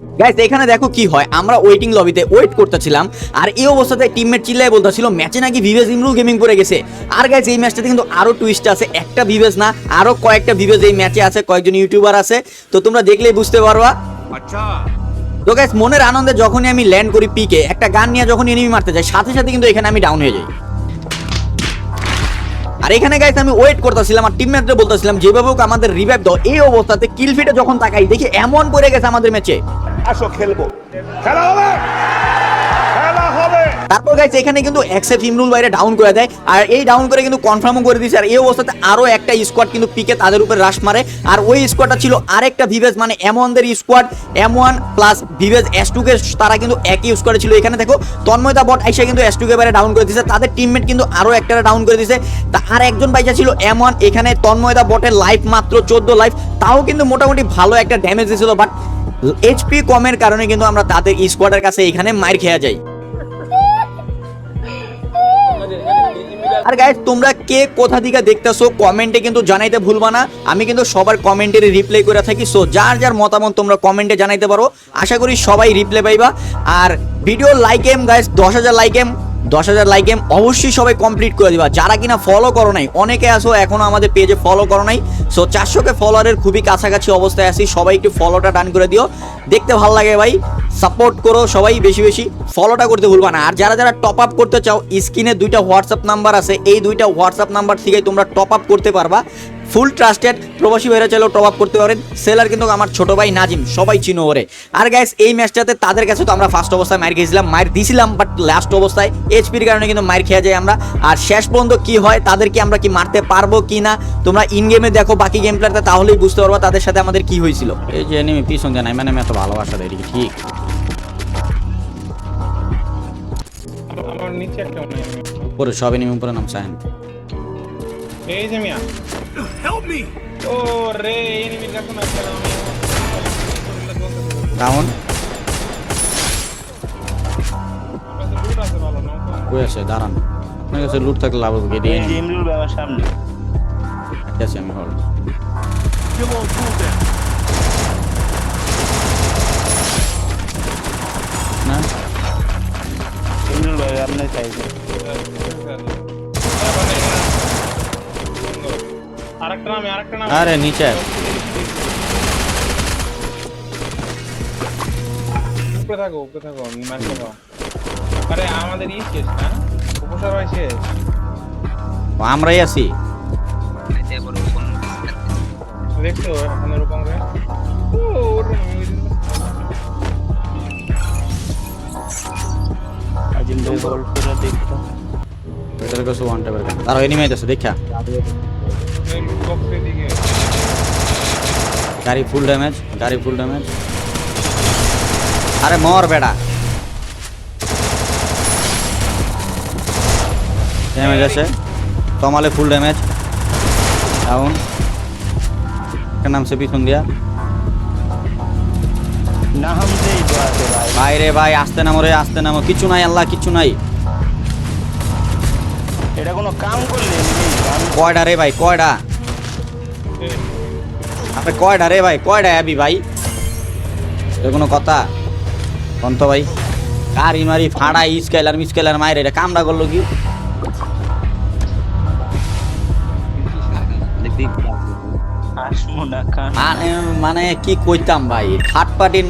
Guys এখানে দেখো কি হয়। আমরা ওয়েটিং লবিতে ওয়েট করতেছিলাম আর এই অবস্থাতে টিমমেট বলতেছিল ম্যাচে নাকি ভিভেজ ইমরুল গেমিং পড়ে গেছে? আর গাইস এই ম্যাচটাতে কিন্তু আরও টুইস্ট আছে একটা ভিভেজ না আরও কয়েকটা ভিভেজ এই ম্যাচে আছে কয়েকজন ইউটিউবার আছে তো তোমরা দেখলেই বুঝতে পারবা। তো গাইস মনের আনন্দে যখনই আমি ল্যান্ড করি পিকে একটা গান নিয়ে যখন এনিমি মারতে যাই সাথে সাথে কিন্তু এখানে আমি ডাউন হয়ে যাই। আর এখানে গাইস আমি ওয়েট করতেছিলাম আর টিমমেটরে বলতেছিলাম, যেভাবে হোক আমাদের রিভাইভ দাও, এই অবস্থাতে কিল ফিটে যখন তাকাই, দেখি এমন পড়ে গেছে আমাদের ম্যাচে আসো, খেলব। খেলা হবে! তারপর গাইস এখানে কিন্তু এক্সেপ ইমরুল বাইরে ডাউন করে দেয়। আর এই ডাউন করে কিন্তু কনফার্মও করে দিয়েছে। আর এই অবস্থাতে আরও একটা স্কোয়াড কিন্তু পিকে তাদের উপরে রাশ মারে। আর ওই স্কোয়াডটা ছিল আরেকটা ভিভেজ মানে এমনদের স্কোয়াড এম ওয়ান প্লাস ভিভেজ এস টুকে তারা কিন্তু একই স্কোয়াডে ছিল। এখানে দেখো তন্ময়তা বট আইসা কিন্তু এস টুকে বাইরে ডাউন করে দিয়েছে। তাদের টিমমেট কিন্তু আরও একটা ডাউন করে দিয়েছে। তা আর একজন বাইচা ছিল এম ওয়ান এখানে তন্ময়তা বটের লাইফ মাত্র চোদ্দ লাইফ তাও কিন্তু মোটামুটি ভালো একটা ড্যামেজ দিয়েছিল। বাট এইচপি কমের কারণে কিন্তু আমরা তাদের স্কোয়াডের কাছে এখানে মার খেয়া যাই। আর গাইজ তোমরা কে কোথা থেকে দেখতেছো, কমেন্টে কিন্তু জানাইতে ভুলবা না। আমি কিন্তু সবার কমেন্টের রিপ্লাই করে থাকি সো যার যার মতামত তোমরা কমেন্টে জানাইতে পারো। আশা করি সবাই রিপ্লাই পাইবা। আর ভিডিও লাইক এম গাইস দশ হাজার লাইক এম দশ হাজার লাইক এম অবশ্যই সবাই কমপ্লিট করে দিবা। যারা কিনা ফলো করো নাই, অনেকে আসো এখনও আমাদের পেজে ফলো করো নাই। সো চারশোকে ফলোয়ারের খুবই কাছাকাছি অবস্থায় আছি, সবাই একটু ফলোটা ডান করে দিও। দেখতে ভালো লাগে ভাই সাপোর্ট করো সবাই বেশি বেশি ফলোটা করতে ভুলবা না। আর যারা যারা টপ আপ করতে চাও, স্ক্রিনে দুইটা হোয়াটসঅ্যাপ নাম্বার আছে, এই দুইটা হোয়াটসঅ্যাপ নাম্বার থেকে তোমরা টপ আপ করতে পারবা। ফুল ট্রাস্টেড প্রবাসী ভাইরা চাইলেও টপ আপ করতে পারেন। সেলার কিন্তু আমার ছোট ভাই নাজিম সবাই চিনো ওরে। আর গ্যাস এই ম্যাচটাতে তাদের কাছে তো আমরা ফার্স্ট অবস্থায় মার খেয়েছিলাম মার দিছিলাম বাট লাস্ট অবস্থায় এইচপির কারণে কিন্তু মার খেয়ে যাই আমরা। আর শেষ পর্যন্ত কি হয় তাদেরকে আমরা কি মারতে পারব কি না তোমরা ইন গেমে দেখো বাকি গেম প্লেয়ারতে তাহলেই বুঝতে পারবা তাদের সাথে আমাদের কি হয়েছিল। এই যে এনিমি পিছন দেয় নাই মানে এত ভালোবাসা দেয় কি ঠিক। আমার নিচে একটা উপরে সব এনিমি উপরে নাম সাহেন। এই যে মিয়া। ও রে এনিমির কাছে না খেলা আমি। ডাউন লুট কই আছে? দাঁড়ান। আপনার কাছে লুট থাকলে লাভ হবে গেডিয়ে ইমরুল বাবার সামনে। ঠিক আছে আমি হল না? ইমরুল বাবা আপনার চাইছে আরেকটা নামে আরেকটা নামে। আরে নিচে। উপরে থাকো উপরে থাকো আরে আমাদের ই শেষ না শেষ। আমরাই আছি। দেখছ এখানে রে ও ওর করে দেখতো। ভেতরে কিছু ওয়ান টেবিল তার এনিমি আইতাছে দেখা। গাড়ি ফুল ড্যামেজ গাড়ি ফুল ড্যামেজ আরে মর বেটা। ড্যামেজ আছে। তমালে ফুল ড্যামেজ ডাউন একটা নামছে পিছন দিয়া। ভাই রে ভাই আসতে নামো রে আসতে নামো। কিছু নাই আল্লাহ কিছু নাই। এটা কোনো কাম করলে কয়টা রে ভাই কয়টা আপনি কয়টা রে ভাই কয়টা অ্যাবি ভাই? এটা কোনো কথা? কন্ত ভাই। কারি মারি ফাড়া স্কেলার মিসকেলার মায়ের এটা কামড়া করল কি? মানে কি কইতাম ভাই থার্ড পার্টির